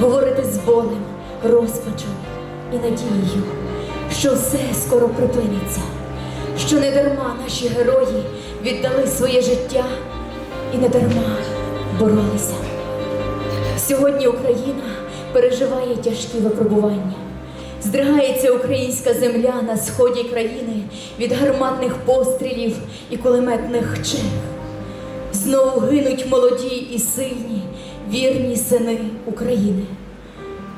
говорити з болем, розпачем і надією, що все скоро припиниться, що не дарма наші герої віддали своє життя і не дарма боролися. Сьогодні Україна переживає тяжкі випробування. Здригається українська земля на сході країни від гарматних пострілів і кулеметних черг. Знову гинуть молоді і сильні, вірні сини України.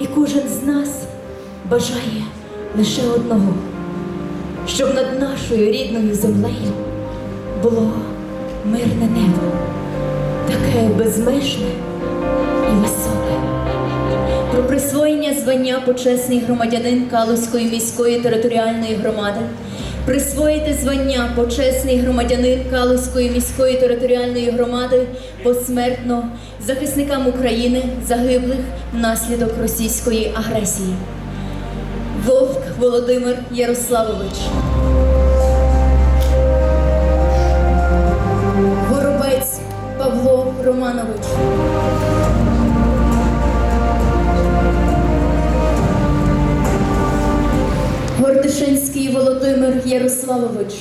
І кожен з нас бажає лише одного, щоб над нашою рідною землею було мирне небо, таке безмежне і високе. Про присвоєння звання почесний громадянин Калузької міської територіальної громади, присвоїти звання почесний громадянин Калузької міської територіальної громади посмертно захисникам України, загиблих внаслідок російської агресії. Вовк Володимир Ярославович. Горобець Павло Романович. Гордишинський Володимир Ярославович.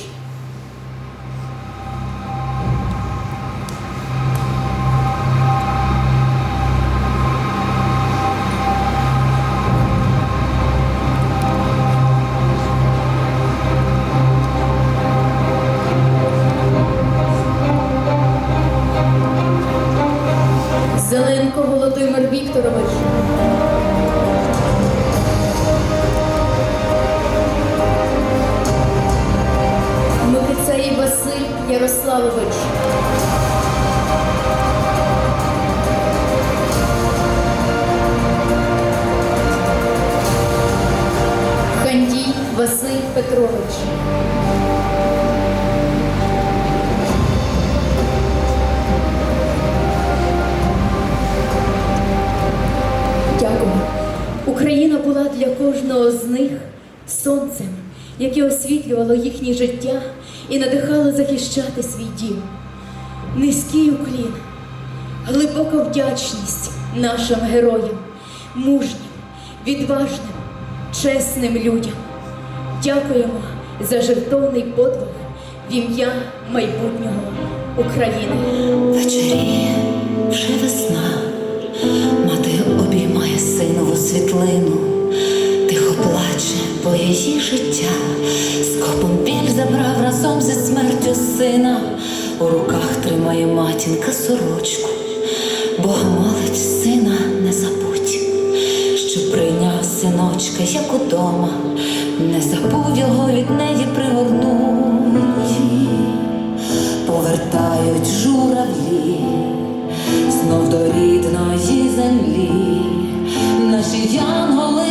Кожного з них сонцем, яке освітлювало їхнє життя і надихало захищати свій дім. Низький уклін, глибока вдячність нашим героям, мужнім, відважним, чесним людям. Дякуємо за жертовний подвиг в ім'я майбутнього України. Вечеріє вже весна, мати обіймає синову світлину, її життя, скопом біль забрав разом зі смертю сина, у руках тримає матінка сорочку, Бога молить сина, не забудь, що прийняв синочка, як удома, не забудь його від неї пригорнуть повертають журавлі. Знов до рідної землі, наші янголи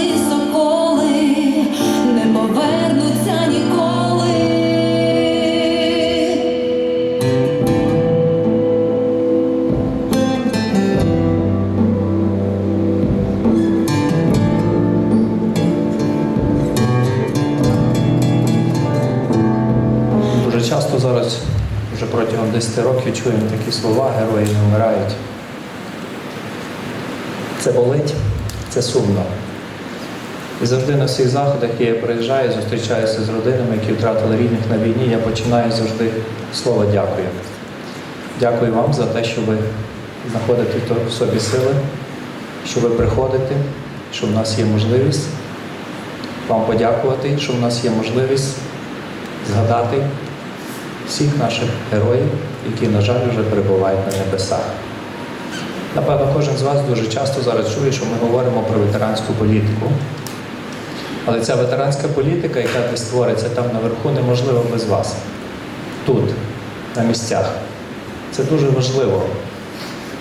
10 років, чуємо такі слова, герої не вмирають. Це болить, це сумно. І завжди на всіх заходах, які я приїжджаю, зустрічаюся з родинами, які втратили рідних на війні, я починаю завжди слово дякую. Дякую вам за те, що ви знаходите в собі сили, що ви приходите, що в нас є можливість вам подякувати, що в нас є можливість згадати всіх наших героїв, які, на жаль, вже перебувають на небесах. Напевно, кожен з вас дуже часто зараз чує, що ми говоримо про ветеранську політику. Але ця ветеранська політика, яка створиться там наверху, неможлива без вас. Тут, на місцях. Це дуже важливо.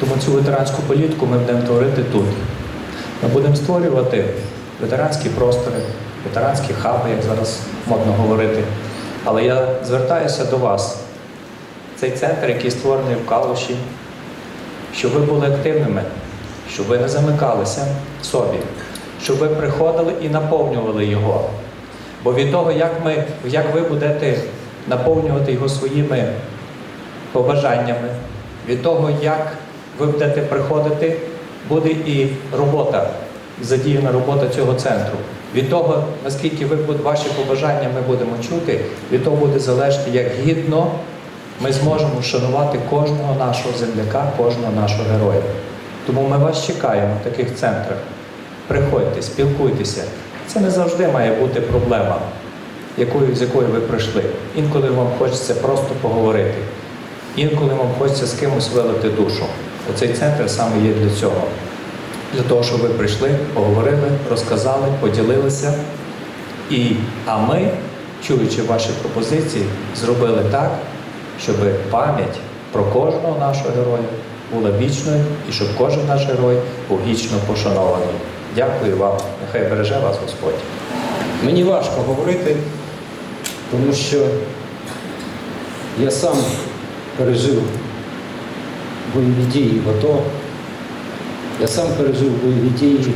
Тому цю ветеранську політику ми будемо творити тут. Ми будемо створювати ветеранські простори, ветеранські хаби, як зараз модно говорити. Але я звертаюся до вас. Цей центр, який створений в Калуші, щоб ви були активними, щоб ви не замикалися собі, щоб ви приходили і наповнювали його. Бо від того, як, ми, як ви будете наповнювати його своїми побажаннями, від того, як ви будете приходити буде і робота, задіяна робота цього центру. Від того, наскільки ви ваші побажання ми будемо чути, від того буде залежати, як гідно ми зможемо вшанувати кожного нашого земляка, кожного нашого героя. Тому ми вас чекаємо в таких центрах. Приходьте, спілкуйтеся. Це не завжди має бути проблема, якою, з якою ви прийшли. Інколи вам хочеться просто поговорити. Інколи вам хочеться з кимось вилити душу. Оцей центр саме є для цього. Для того, щоб ви прийшли, поговорили, розказали, поділилися. І, а ми, чуючи ваші пропозиції, зробили так, щоб пам'ять про кожного нашого героя була вічною і щоб кожен наш герой був вічно пошанований. Дякую вам. Нехай береже вас Господь. Мені важко говорити, тому що я сам пережив бойові дії в АТО, я сам пережив бойові дії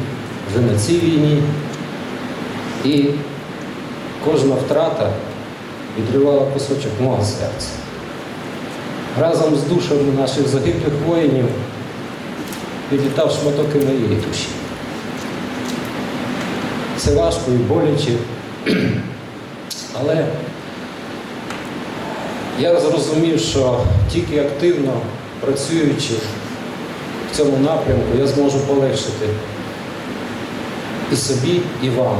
вже на цій війні, і кожна втрата відривала кусочок мого серця. Разом з душами наших загиблих воїнів відлітав шматок і моєї душі. Це важко і боляче, але я зрозумів, що тільки активно працюючи в цьому напрямку, я зможу полегшити і собі, і вам.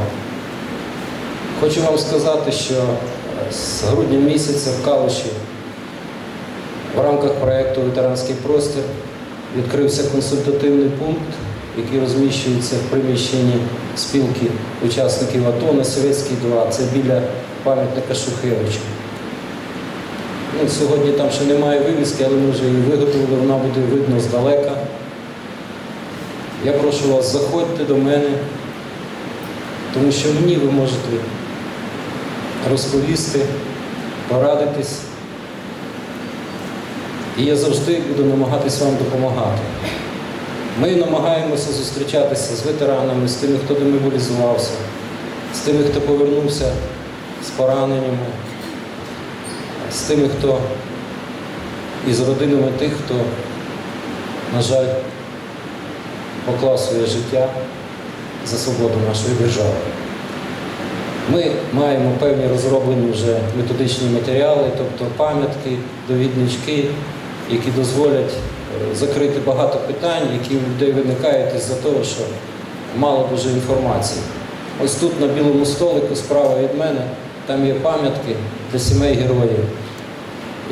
Хочу вам сказати, що з грудня місяця в Калуші в рамках проєкту Ветеранський простір відкрився консультативний пункт, який розміщується в приміщенні спілки учасників АТО на Совєтській 2. Це біля пам'ятника Шухевичу. Ну, сьогодні там ще немає вивіски, але ми вже її виготовили, вона буде видно здалека. Я прошу вас, заходьте до мене, тому що мені ви можете розповісти, порадитись. І я завжди буду намагатись вам допомагати. Ми намагаємося зустрічатися з ветеранами, з тими, хто демобілізувався, з тими, хто повернувся з пораненнями, з тими, хто із родинами тих, хто, на жаль, поклав своє життя за свободу нашої держави. Ми маємо певні розроблені вже методичні матеріали, тобто пам'ятки, довіднички, які дозволять е, закрити багато питань, які у людей виникають із-за того, що мало дуже інформації. Ось тут на білому столику, справа від мене, там є пам'ятки для сімей героїв.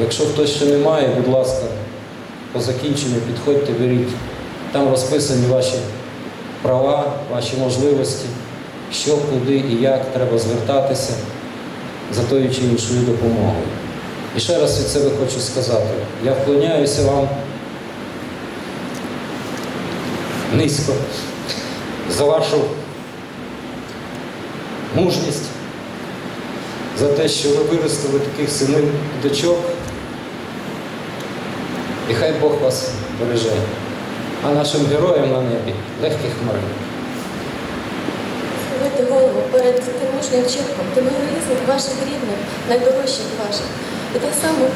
Якщо хтось ще не має, будь ласка, по закінченню підходьте, беріть. Там розписані ваші права, ваші можливості, що, куди і як треба звертатися за тою чи іншою допомогою. І ще раз від себе хочу сказати, я вклоняюся вам низько за вашу мужність, за те, що ви виростили таких синів дочок. І хай Бог вас береже. А нашим героям на небі легких хмарин. Схилити голову перед тим мужнім чергом, тим героїзмом ваших рідних, найдорожчих ваших. І так само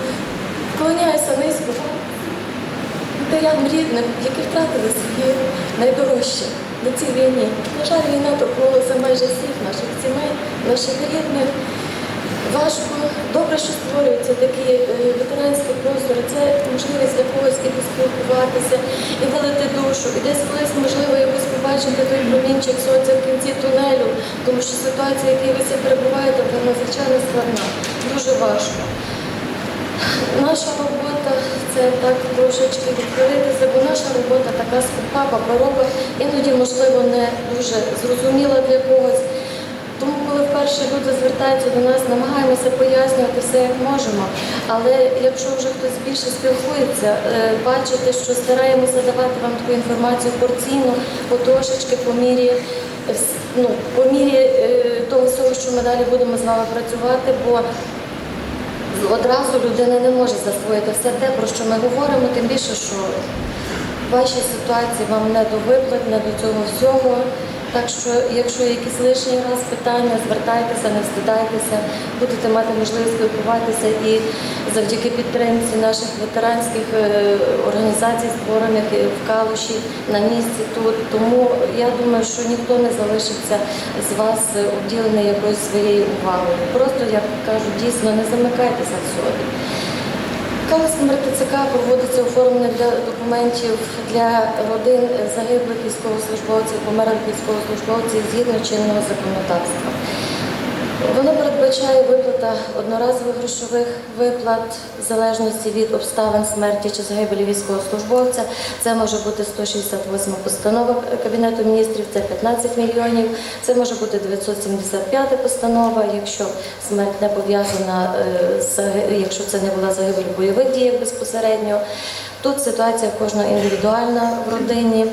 вклоняюся низько матерям рідним, які втратили своє найдорожче на цій війні. На жаль, війна торкнулася майже всіх наших сімей, наших рідних. Важко, добре, що створюються такі е, ветеранські простори. Це можливість для когось і поспілкуватися, і вилити душу, і десь колись можливо якось побачити той промінчик сонця в кінці тунелю, тому що ситуація, в якій ви всі перебуваєте, вона надзвичайно складна, дуже важко. Наша робота це так трошечки відхилитися, бо наша робота така скупа, паперова, іноді, можливо, не дуже зрозуміла для когось. Тому, коли вперше люди звертаються до нас, намагаємося пояснювати все, як можемо. Але якщо вже хтось більше спілкується, е, бачите, що стараємося давати вам таку інформацію порційно, потрошечки, по мірі, е, ну, по мірі е, того всього, що ми далі будемо з вами працювати, бо одразу людина не може засвоїти все те, про що ми говоримо, тим більше, що в вашій ситуації вам не до виплат, не до цього всього. Так що, якщо якісь лишній раз питання, звертайтеся, не встидайтеся, будете мати можливість спілкуватися і завдяки підтримці наших ветеранських е, організацій, створених в Калуші на місці тут. Тому я думаю, що ніхто не залишиться з вас обділений якоюсь своєю увагою. Просто як кажуть, дійсно не замикайтеся в собі. Калицьким РТЦК проводиться оформлення для документів для родин загиблих військовослужбовців, померлих військовослужбовців згідно чинного законодавства. Воно передбачає виплата одноразових грошових виплат в залежності від обставин смерті чи загибелі військовослужбовця. Це може бути 168 постанова Кабінету міністрів, це 15 мільйонів. Це може бути 975 постанова, якщо смерть не пов'язана е, якщо це не була загибель бойових діях безпосередньо. Тут ситуація кожна індивідуальна в родині.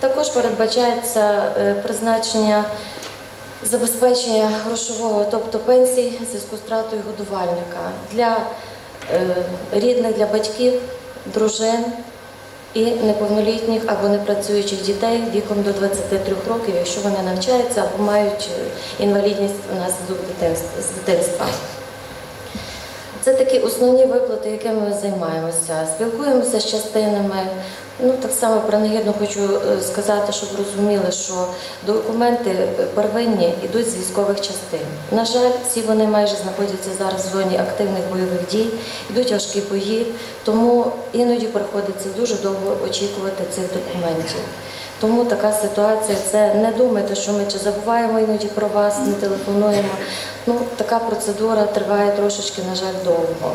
Також передбачається е, призначення забезпечення грошового, тобто пенсій зв'язку з втратою годувальника для е, рідних, для батьків, дружин і неповнолітніх або непрацюючих дітей віком до 23 років, якщо вони навчаються або мають е, інвалідність внаслідок з дитинства. Це такі основні виплати, якими ми займаємося. Спілкуємося з частинами. Ну так само принагідно хочу е, сказати, щоб розуміли, що документи е, первинні йдуть з військових частин. На жаль, всі вони майже знаходяться зараз в зоні активних бойових дій, йдуть важкі бої, тому іноді приходиться дуже довго очікувати цих документів. Тому така ситуація. Це не думайте, що ми чи забуваємо іноді про вас, не телефонуємо. Ну, така процедура триває трошечки, на жаль, довго.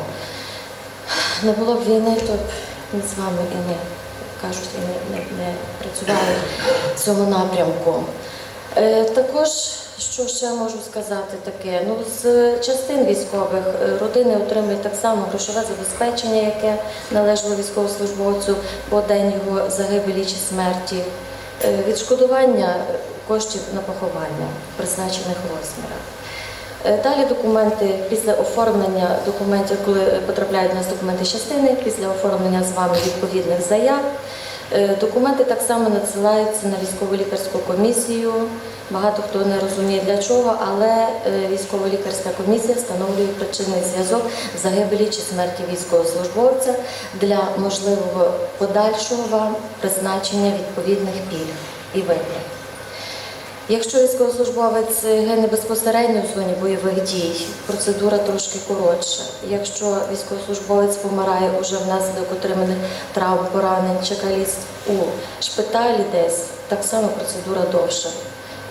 Не було б війни, то б з вами і не кажуть, не, не, не працювали в цьому напрямку. Е, також, що ще можу сказати таке, ну з частин військових е, родини отримують так само грошове забезпечення, яке належало військовослужбовцю по день його загибелі чи смерті, Е, відшкодування коштів на поховання в призначених розмірах. Е, Далі документи після оформлення документів, коли потрапляють у нас документи частини, після оформлення з вами відповідних заяв. е, Документи так само надсилаються на військово лікарську комісію. Багато хто не розуміє для чого, але е, військово-лікарська комісія встановлює причинний зв'язок загибелі чи смерті військовослужбовця для можливого подальшого призначення відповідних пільг і виплат. Якщо військовослужбовець гине безпосередньо в зоні бойових дій, процедура трошки коротша. Якщо військовослужбовець помирає уже внаслідок отриманих травм, поранень чи каліцтв у шпиталі десь, так само процедура довша.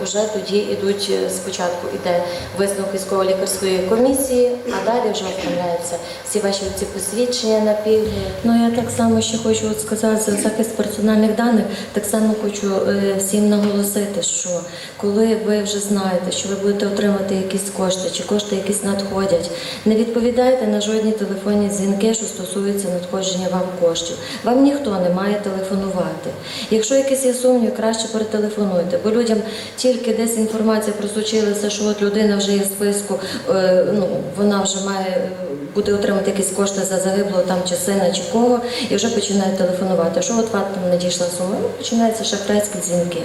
Уже тоді йдуть е, спочатку йде висновок військово-лікарської комісії, а далі вже оформляються всі ваші ці посвідчення на пільги. Ну я так само ще хочу от сказати за захист персональних даних. Так само хочу е, всім наголосити, що коли ви вже знаєте, що ви будете отримати якісь кошти, чи кошти якісь надходять, не відповідайте на жодні телефонні дзвінки, що стосуються надходження вам коштів. Вам ніхто не має телефонувати. Якщо якісь є сумніви, краще перетелефонуйте, бо людям тільки десь інформація просочилася, що от людина вже є в списку, е, ну вона вже має е, буде отримати якісь кошти за загиблого там чи сина, чи кого, і вже починають телефонувати. Що от вам там надійшла сума? Ну, починаються шахрайські дзвінки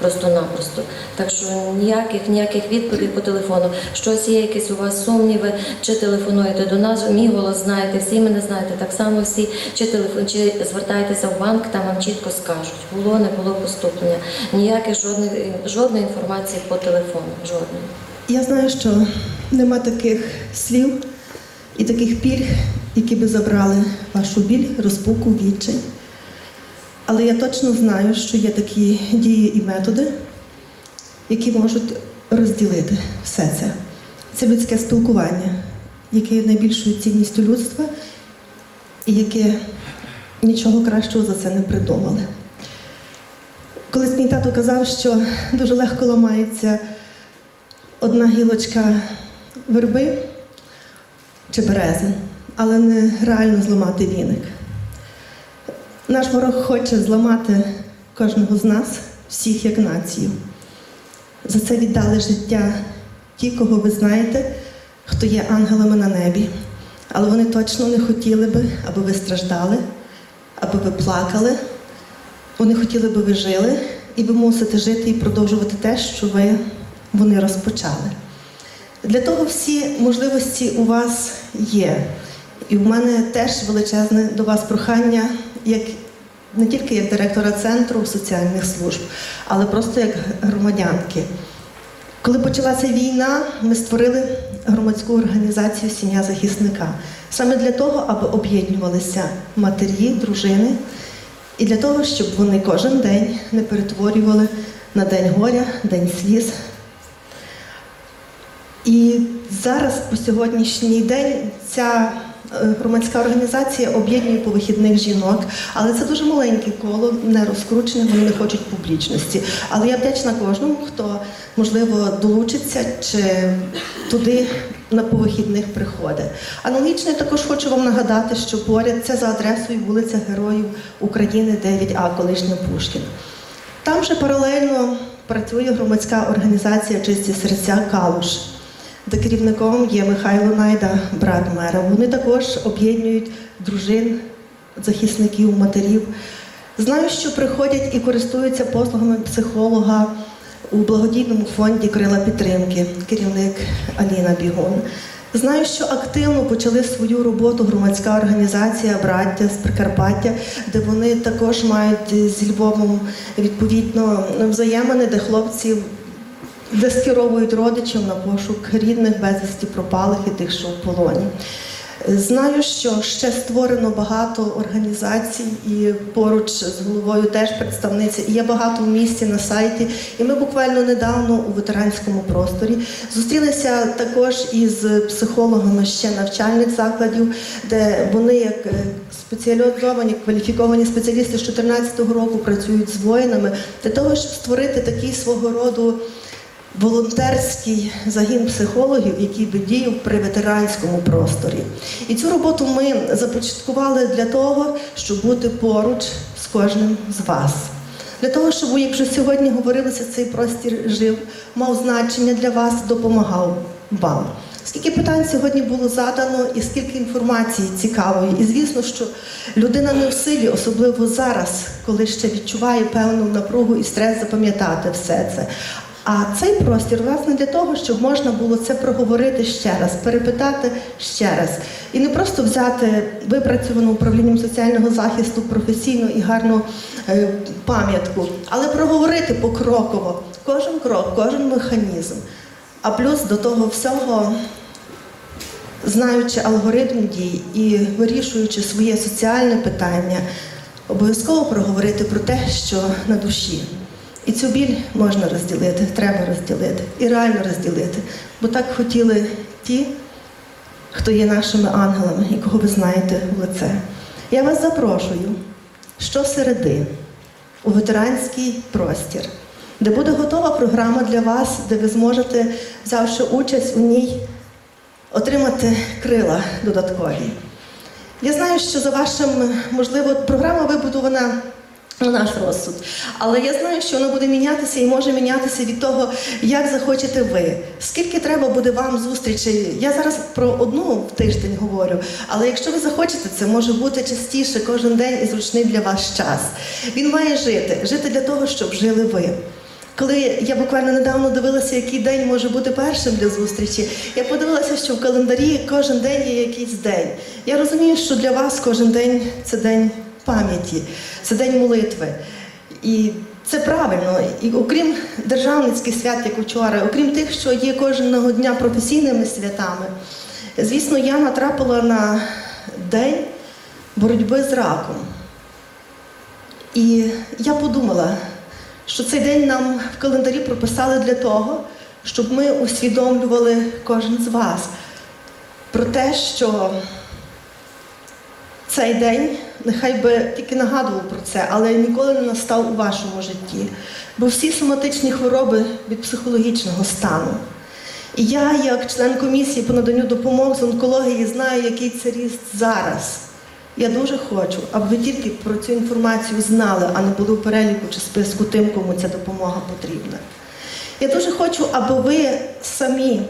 просто-напросто. Так що ніяких ніяких відповідей по телефону. Щось є, якісь у вас сумніви, чи телефонуєте до нас, мій голос знаєте, всі мене знаєте, так само всі, чи телефон, чи звертаєтеся в банк, там вам чітко скажуть, було, не було поступлення. Ніяких жодних жодної інформації по телефону. Жодної. Я знаю, що нема таких слів і таких пільг, які би забрали вашу біль, розпуку, відчай. Але я точно знаю, що є такі дії і методи, які можуть розділити все це. Це людське спілкування, яке є найбільшою цінністю людства, і яке нічого кращого за це не придумали. Колись мій тато казав, що дуже легко ламається одна гілочка верби чи берези, але не реально зламати віник. Наш ворог хоче зламати кожного з нас, всіх як націю. За це віддали життя ті, кого ви знаєте, хто є ангелами на небі. Але вони точно не хотіли би, аби ви страждали, аби ви плакали. Вони хотіли би ви жили, і ви мусите жити і продовжувати те, що ви вони розпочали. Для того всі можливості у вас є. І в мене теж величезне до вас прохання, як не тільки як директора центру соціальних служб, але просто як громадянки. Коли почалася війна, ми створили громадську організацію Сім'я захисника саме для того, аби об'єднувалися матері, дружини, і для того, щоб вони кожен день не перетворювали на день горя, день сліз. І зараз, по сьогоднішній день, ця е, громадська організація об'єднує по вихідних жінок, але це дуже маленьке коло, не розкручене, вони не хочуть публічності. Але я вдячна кожному, хто можливо долучиться чи туди на повихідних приходить. Аналогічно я також хочу вам нагадати, що поряд це за адресою вулиця Героїв України 9А, колишня Пушкіна. Там же паралельно працює громадська організація Чисті серця Калуш, де керівником є Михайло Найда, брат мера. Вони також об'єднують дружин, захисників, матерів. Знаю, що приходять і користуються послугами психолога у благодійному фонді Крила підтримки, керівник Аліна Бігун. Знаю, що активно почали свою роботу громадська організація Браття з Прикарпаття, де вони також мають зі Львовом відповідно взаємини, де хлопці де скеровують родичів на пошук рідних безвісті пропалих і тих, що в полоні. Знаю, що ще створено багато організацій і поруч з головою теж представниці. І Є багато в місті на сайті. І ми буквально недавно у ветеранському просторі зустрілися також із психологами ще навчальних закладів, де вони як е, спеціалізовані, кваліфіковані спеціалісти з 2014 року працюють з воїнами для того, щоб створити такий свого роду волонтерський загін психологів, який би діяв при ветеранському просторі. І цю роботу ми започаткували для того, щоб бути поруч з кожним з вас. Для того, щоб, як вже сьогодні говорилося, цей простір жив, мав значення для вас, допомагав вам. Скільки питань сьогодні було задано, і скільки інформації цікавої. І звісно, що людина не в силі, особливо зараз, коли ще відчуває певну напругу і стрес запам'ятати все це. А цей простір власне для того, щоб можна було це проговорити ще раз, перепитати ще раз. І не просто взяти випрацьовану управлінням соціального захисту професійну і гарну е, пам'ятку, але проговорити покроково кожен крок, кожен механізм. А плюс до того всього, знаючи алгоритм дій і вирішуючи своє соціальне питання, обов'язково проговорити про те, що на душі. І цю біль можна розділити, треба розділити і реально розділити. Бо так хотіли ті, хто є нашими ангелами і кого ви знаєте в лице. Я вас запрошую щосереди у ветеранський простір, де буде готова програма для вас, де ви зможете, взявши участь у ній, отримати крила додаткові. Я знаю, що за вашим, можливо, програма вибудована на наш розсуд. Але я знаю, що воно буде мінятися і може мінятися від того, як захочете ви. Скільки треба буде вам зустрічей? Я зараз про одну в тиждень говорю, але якщо ви захочете, це може бути частіше кожен день і зручний для вас час. Він має жити, жити для того, щоб жили ви. Коли я буквально недавно дивилася, який день може бути першим для зустрічі, я подивилася, що в календарі кожен день є якийсь день. Я розумію, що для вас кожен день це день пам'яті, це день молитви. І це правильно. І окрім державницьких свят, як вчора, окрім тих, що є кожного дня професійними святами, звісно, я натрапила на день боротьби з раком. І я подумала, що цей день нам в календарі прописали для того, щоб ми усвідомлювали кожен з вас про те, що цей день нехай би тільки нагадував про це, але ніколи не настав у вашому житті. Бо всі соматичні хвороби від психологічного стану. І я, як член комісії по наданню допомог з онкології, знаю, який це ріст зараз. Я дуже хочу, аби ви тільки про цю інформацію знали, а не були в переліку чи списку тим, кому ця допомога потрібна. Я дуже хочу, аби ви самі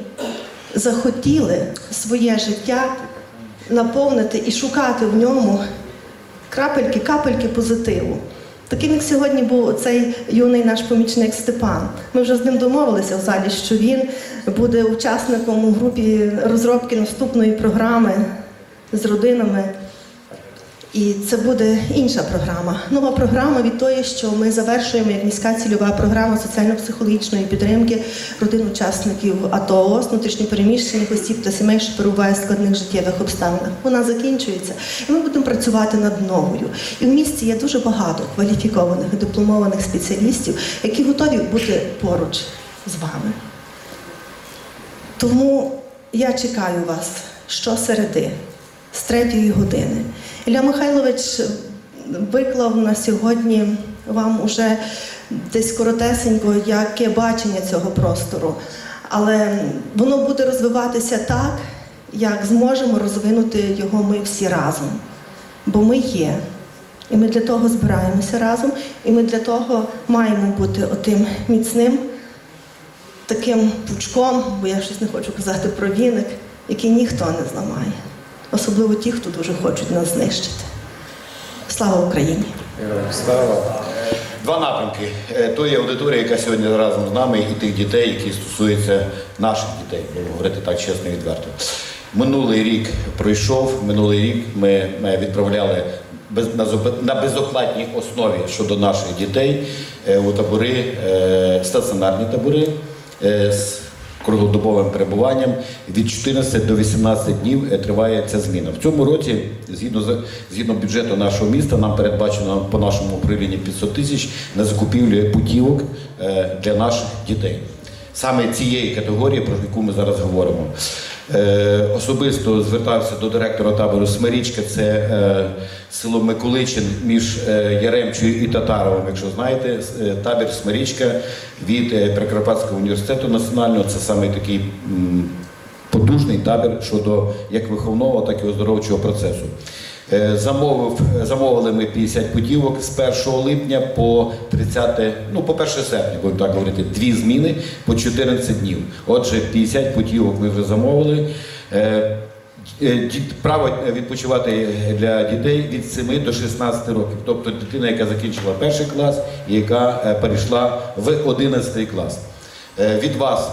захотіли своє життя наповнити і шукати в ньому крапельки, капельки позитиву. Таким як сьогодні був цей юний наш помічник Степан. Ми вже з ним домовилися в залі, що він буде учасником у групі розробки наступної програми з родинами. І це буде інша програма. Нова програма від тої, що ми завершуємо як міська цільова програма соціально-психологічної підтримки родин учасників АТО, внутрішньопереміщених осіб та сімей, що перебувають в складних життєвих обставинах. Вона закінчується, і ми будемо працювати над новою. І в місті є дуже багато кваліфікованих і дипломованих спеціалістів, які готові бути поруч з вами. Тому я чекаю вас щосереди, з третьої години. Ілля Михайлович виклав на сьогодні вам уже десь коротесенько, яке бачення цього простору. Але воно буде розвиватися так, як зможемо розвинути його ми всі разом. Бо ми є. І ми для того збираємося разом, і ми для того маємо бути отим міцним таким пучком, бо я щось не хочу казати про віник, який ніхто не зламає. Особливо ті, хто дуже хочуть нас знищити. Слава Україні! Слава. Два напрямки. Е, То є аудиторія, яка сьогодні разом з нами, і тих дітей, які стосуються наших дітей, будемо говорити так чесно і відверто. Минулий рік пройшов, минулий рік ми ми відправляли на, безоплатній основі щодо наших дітей е, у табори, е, стаціонарні табори е, круглодобовим перебуванням. Від 14 до 18 днів е, триває ця зміна. В цьому році, згідно з згідно бюджету нашого міста, нам передбачено по нашому управлінні 500 тисяч на закупівлю путівок е, для наших дітей. Саме цієї категорії, про яку ми зараз говоримо. Е, Особисто звертався до директора табору Смирічка, це е, село Миколичин між е, Яремчою і Татаровим, якщо знаєте, табір Смирічка від Прикарпатського університету національного. Це саме такий потужний табір щодо як виховного, так і оздоровчого процесу. Е, Замовив, замовили ми 50 путівок з 1 липня по 30, ну по 1 серпня, будемо так говорити, дві зміни по 14 днів. Отже, 50 путівок ми вже замовили. Е, Е, Право відпочивати для дітей від 7 до 16 років, тобто дитина, яка закінчила перший клас і яка перейшла в 11 клас. Від вас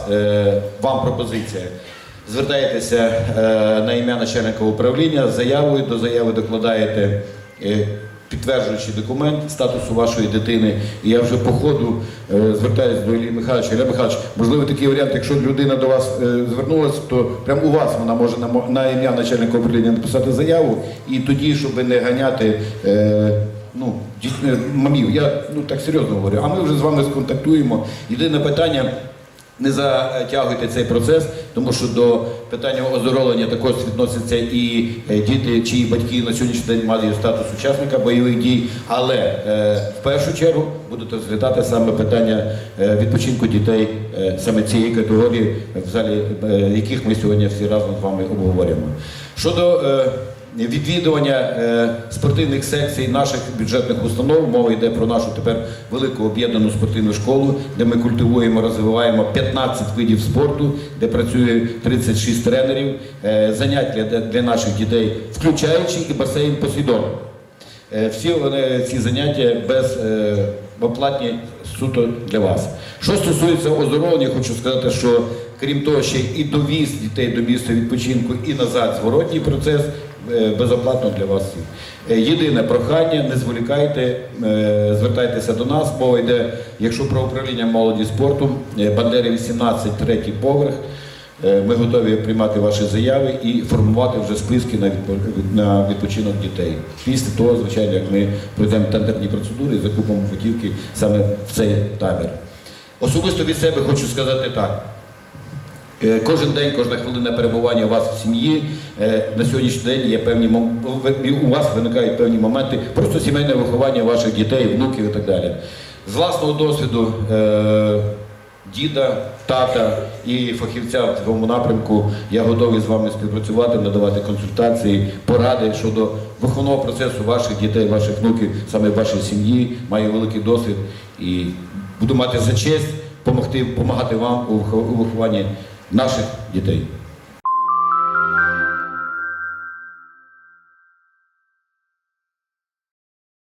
вам пропозиція. Звертаєтеся е, на ім'я начальника управління заявою, до заяви докладаєте е, підтверджуючий документ статусу вашої дитини. І я вже по ходу е, звертаюся до Іллі Михайловича. Ілля Михайлович, можливо, такий варіант, якщо людина до вас е, звернулася, то прямо у вас вона може на, на ім'я начальника управління написати заяву, і тоді, щоб не ганяти. Е, Ну, дійсно, мамів, я ну так серйозно говорю. А ми вже з вами сконтактуємо. Єдине питання, не затягуйте цей процес, тому що до питання оздоровлення також відносяться і е, діти, чиї батьки на сьогоднішній день мають статус учасника бойових дій. Але е, в першу чергу будете розглядати саме питання е, відпочинку дітей саме цієї категорії, в залі яких ми сьогодні всі разом з вами обговорюємо. Щодо відвідування е, спортивних секцій наших бюджетних установ. Мова йде про нашу тепер велику об'єднану спортивну школу, де ми культивуємо, розвиваємо 15 видів спорту, де працює 36 тренерів, е, заняття для, наших дітей, включаючи і басейн Посейдон. Е, Всі вони ці заняття без оплатні суто для вас. Що стосується оздоровлення, хочу сказати, що крім того, ще і довіз дітей до місця відпочинку і назад зворотній процес безоплатно для вас всіх. Е, Єдине прохання, не зволікайте, е, звертайтеся до нас. Мова йде, якщо про управління молоді спорту, е, Бандери 18, третій поверх. Е, Ми готові приймати ваші заяви і формувати вже списки на відпочинок дітей. Після того, звичайно, як ми пройдемо тендерні процедури і закупимо путівки саме в цей табір. Особисто від себе хочу сказати так. Е, Кожен день, кожна хвилина перебування у вас в сім'ї е, на сьогоднішній день є певні у вас виникають певні моменти, просто сімейне виховання ваших дітей, внуків і так далі. З власного досвіду е, діда, тата і фахівця в цьому напрямку я готовий з вами співпрацювати, надавати консультації, поради щодо виховного процесу ваших дітей, ваших внуків, саме в вашій сім'ї. Маю великий досвід і буду мати за честь допомагати вам у вихованні наших дітей.